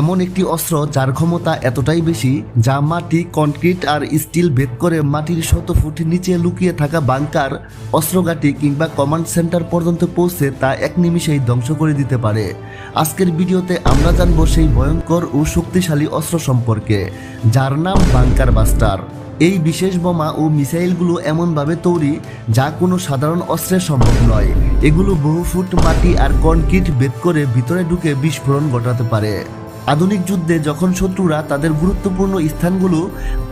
এমন একটি অস্ত্র যার ক্ষমতা এতটাই বেশি যা মাটি কনক্রিট আর স্টিল ভেদ করে মাটির শত ফুট নিচে লুকিয়ে থাকা বাংকার, অস্ত্রঘাটি কিংবা কমান্ড সেন্টার পর্যন্ত পৌঁছে তা এক নিমিষেই ধ্বংস করে দিতে পারে। আজকের ভিডিওতে আমরা জানব সেই ভয়ঙ্কর ও শক্তিশালী অস্ত্র সম্পর্কে, যার নাম বাংকার বাস্টার। এই বিশেষ বোমা ও মিসাইলগুলো এমনভাবে তৈরি যা কোনো সাধারণ অস্ত্রের সম্ভব নয়। এগুলো বহু ফুট মাটি আর কনক্রিট ভেদ করে ভিতরে ঢুকে বিস্ফোরণ ঘটাতে পারে। আধুনিক যুদ্ধে যখন শত্রুরা তাদের গুরুত্বপূর্ণ স্থানগুলো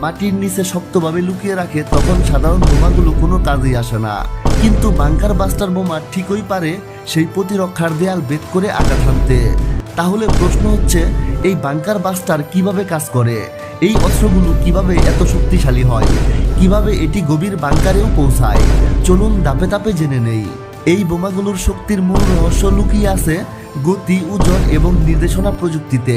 মাটির নিচে শক্তভাবে লুকিয়ে রাখে, তখন সাধারণ বোমাগুলো কোনো কাজেই আসে না। কিন্তু বাংকার বাস্টার বোমা ঠিকই পারে সেই প্রতিরক্ষার দেয়াল বেদ করে আঘাত হানতে তাহলে প্রশ্ন হচ্ছে, এই বাংকার বাস্টার কীভাবে কাজ করে? এই অস্ত্রগুলো কীভাবে এত শক্তিশালী হয়? কীভাবে এটি গভীর বাংকারেও পৌঁছায়? চলুন দাপে দাপে জেনে নেই। এই বোমাগুলোর শক্তির মূল রহস্য লুকিয়ে আছে গতি, ওজন এবং নির্দেশনা প্রযুক্তিতে।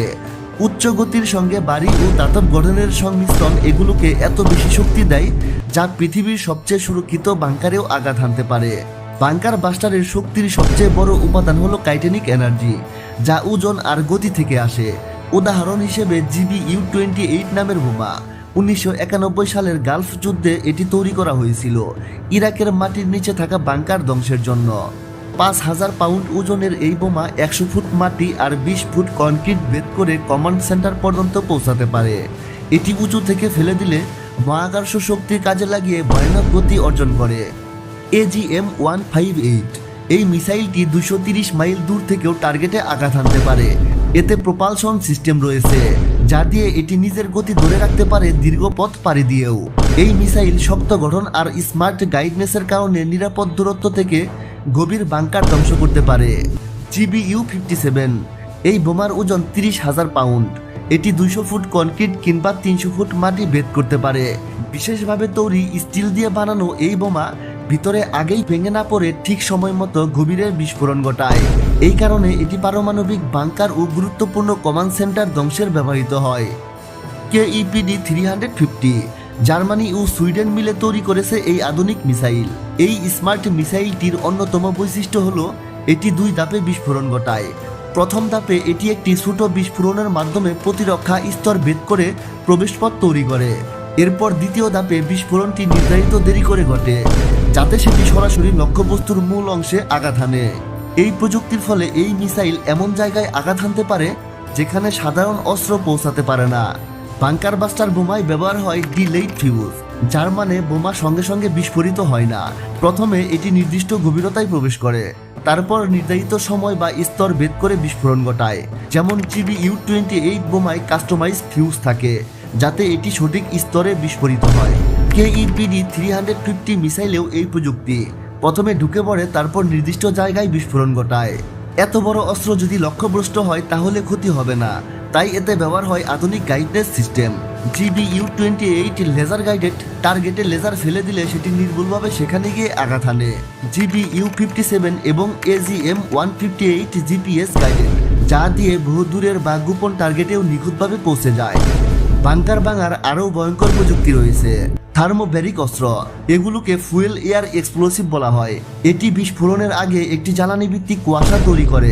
উচ্চ গতির সঙ্গে বাড়ি ও দাতব গঠনের সংমিশ্রণ এগুলোকে এত বেশি শক্তি দেয়, যা পৃথিবীর সবচেয়ে সুরক্ষিত বাংকারেও আঘাত হানতে পারে। বাংকার বাস্টারের শক্তির সবচেয়ে বড় উপাদান হলো কাইটেনিক এনার্জি, যা ওজন আর গতি থেকে আসে। উদাহরণ হিসেবে জিবি ইউ টোয়েন্টি এইট নামের বোমা। উনিশশো একানব্বই সালের গালফ যুদ্ধে এটি তৈরি করা হয়েছিল, ইরাকের মাটির নিচে থাকা বাংকার ধ্বংসের জন্য। পাঁচ হাজার পাউন্ড ওজনের এই বোমা একশো ফুট মাটি আর বিশ ফুট কনক্রিট ভেদ করে কমান্ড সেন্টার পর্যন্ত পৌঁছাতে পারে। এটি উঁচু থেকে ফেলে দিলে মহাকর্ষ শক্তির কাজে লাগিয়ে ভয়ানক গতি অর্জন করে। এজিএম ওয়ান ফাইভ এইট এই মিসাইলটি দুশো তিরিশ মাইল দূর থেকেও টার্গেটে আঘাত হানতে পারে। এতে প্রপালশন সিস্টেম রয়েছে, যা দিয়ে এটি নিজের গতি ধরে রাখতে পারে দীর্ঘ পথ পাড়ি দিয়েও। এই মিসাইল শক্ত গঠন আর স্মার্ট গাইডনেসের কারণে নিরাপদ দূরত্ব থেকে গভীর বাংকার ধ্বংস করতে পারে। জিবি ইউ ফিফটি সেভেন, এই বোমার ওজন তিরিশ হাজার পাউন্ড। এটি দুইশো ফুট কনক্রিট কিংবা তিনশো ফুট মাটি ভেদ করতে পারে। বিশেষভাবে তৈরি স্টিল দিয়ে বানানো এই বোমা ভিতরে আগেই ভেঙে না পড়ে ঠিক সময় মতো গভীরের বিস্ফোরণ ঘটায়। এই কারণে এটি পারমাণবিক বাংকার ও গুরুত্বপূর্ণ কমান্ড সেন্টার ধ্বংসের ব্যবহৃত হয়। KEPD three hundred fifty, Germany ও সুইডেন মিলে তৈরি করেছে এই আধুনিক মিসাইল। এই স্মার্ট মিসাইলটির অন্যতম বৈশিষ্ট্য হলো, এটি দুই ধাপে বিস্ফোরণ ঘটায়। প্রথম ধাপে এটি একটি ছোট বিস্ফোরণের মাধ্যমে প্রতিরক্ষা স্তর ভেদ করে প্রবেশপথ তৈরি করে। এরপর দ্বিতীয় ধাপে বিস্ফোরণটি নির্ধারিত দেরি করে ঘটে, যাতে সেটি সরাসরি লক্ষ্যবস্তুর মূল অংশে আঘাত হানে। এই প্রযুক্তির ফলে এই মিসাইল এমন জায়গায় আঘাত হানতে পারে, যেখানে সাধারণ অস্ত্র পৌঁছাতে পারে না। বাংকার বাস্টার বোমায় ব্যবহার হয় ডিলেইট ফিউজ। যার মানে বোমা সঙ্গে সঙ্গে বিস্ফোরিত হয় না। প্রথমে এটি নির্দিষ্ট গভীরতায় প্রবেশ করে, তারপর নির্ধারিত সময় বা স্তর ভেদ করে বিস্ফোরণ ঘটায়। যেমন জিবি ইউ টোয়েন্টি এইট বোমায় কাস্টমাইজ ফিউজ থাকে, যাতে এটি সঠিক স্তরে বিস্ফোরিত হয়। কে কেইপিডি থ্রি হান্ড্রেড ফিফটি মিসাইলেও এই প্রযুক্তি। প্রথমে ঢুকে পড়ে, তারপর নির্দিষ্ট জায়গায় বিস্ফোরণ ঘটায়। এত বড় অস্ত্র যদি লক্ষ্যভ্রষ্ট হয়, তাহলে ক্ষতি হবে না। তাই এতে ব্যবহার হয় আধুনিক guidance system GB U twenty eight laser guided টার্গেটে লেজার ফেলে দিলে সেটি নির্ভুলভাবে সেখানে গিয়ে আঘাত হানে। জিবি ইউ ফিফটি সেভেন এবং AGM one fifty eight GPS guided যা দিয়ে বহু দূরের বা গোপন টার্গেটেও নিখুঁতভাবে পৌঁছে যায়। বাংকার ভাঙার আরও ভয়ঙ্কর প্রযুক্তি রয়েছে। থার্মোব্যারিক অস্ত্র, এগুলোকে ফুয়েল এয়ার এক্সপ্লোসিভ বলা হয়। এটি বিস্ফোরণের আগে একটি জ্বালানি ভিত্তিক কুয়াশা তৈরি করে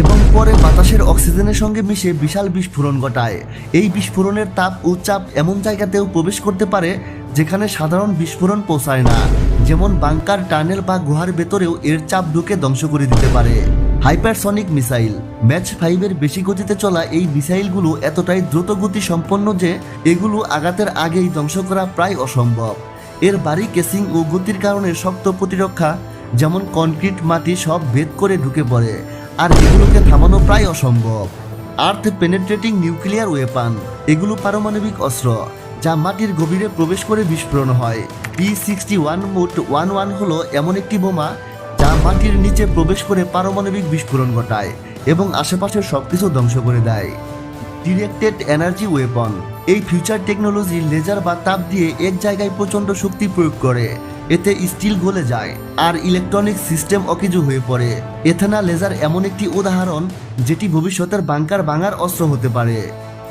এবং পরে বাতাসের অক্সিজেনের সঙ্গে মিশে বিশাল বিস্ফোরণ ঘটায়। এই বিস্ফোরণের তাপ ও চাপ এমন জায়গাতেও প্রবেশ করতে পারে যেখানে সাধারণ বিস্ফোরণ পৌঁছায় না, যেমন বাংকার টানেল বা গুহার ভেতরেও এর চাপ ঢুকে ধ্বংস করে দিতে পারে। Hypersonic missile. ম্যাচ ফাইভের বেশি গতিতে চলা এই মিসাইলগুলো এতটাই দ্রুত গতি সম্পন্ন যে এগুলো আঘাতের আগেই ধ্বংস করা প্রায় অসম্ভব। এর বাড়ি কেসিং ও গতির কারণে শক্ত প্রতিরক্ষা, যেমন কনক্রিট, মাটি সব ভেদ করে ঢুকে পড়ে, আর এগুলোকে থামানো প্রায় অসম্ভব। আর্থ পেনেট্রেটিং নিউক্লিয়ার ওয়েপান, এগুলো পারমাণবিক অস্ত্র, যা মাটির গভীরে প্রবেশ করে বিস্ফোরণ হয়। পি সিক্সটি ওয়ান মোট ওয়ান ওয়ান হলো এমন একটি বোমা মাটির নিচে প্রবেশ করে পারমাণবিক বিস্ফোরণ ঘটায় এবং আশেপাশের সবকিছু ধ্বংস করে দেয়। ডিরেক্টেড এনার্জি ওয়েপন এই ফিউচার টেকনোলজি লেজার বা তাপ দিয়ে এক জায়গায় প্রচণ্ড শক্তি প্রয়োগ করে। এতে স্টিল গলে যায় আর ইলেকট্রনিক সিস্টেম অকেজু হয়ে পড়ে। এথেনা লেজার এমন একটি উদাহরণ যেটি ভবিষ্যতের বাংকার ভাঙার অস্ত্র হতে পারে।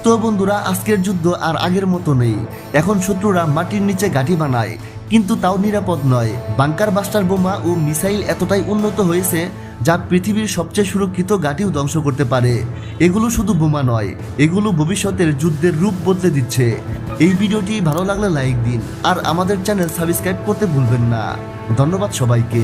তো বন্ধুরা, আজকের যুদ্ধ আর আগের মতো নেই। এখন শত্রুরা মাটির নিচে গাঠি বানায়। কিন্তু তাও নিরাপদ নয়। বাংকার বাস্টার বোমা ও মিসাইল এতটাই উন্নত হয়েছে যা পৃথিবীর সবচেয়ে সুরক্ষিত গাটিও ধ্বংস করতে পারে। এগুলো শুধু বোমা নয়, এগুলো ভবিষ্যতের যুদ্ধের রূপ বদলে দিচ্ছে। এই ভিডিওটি ভালো লাগলে লাইক দিন, আর আমাদের চ্যানেল সাবস্ক্রাইব করতে ভুলবেন না। ধন্যবাদ সবাইকে।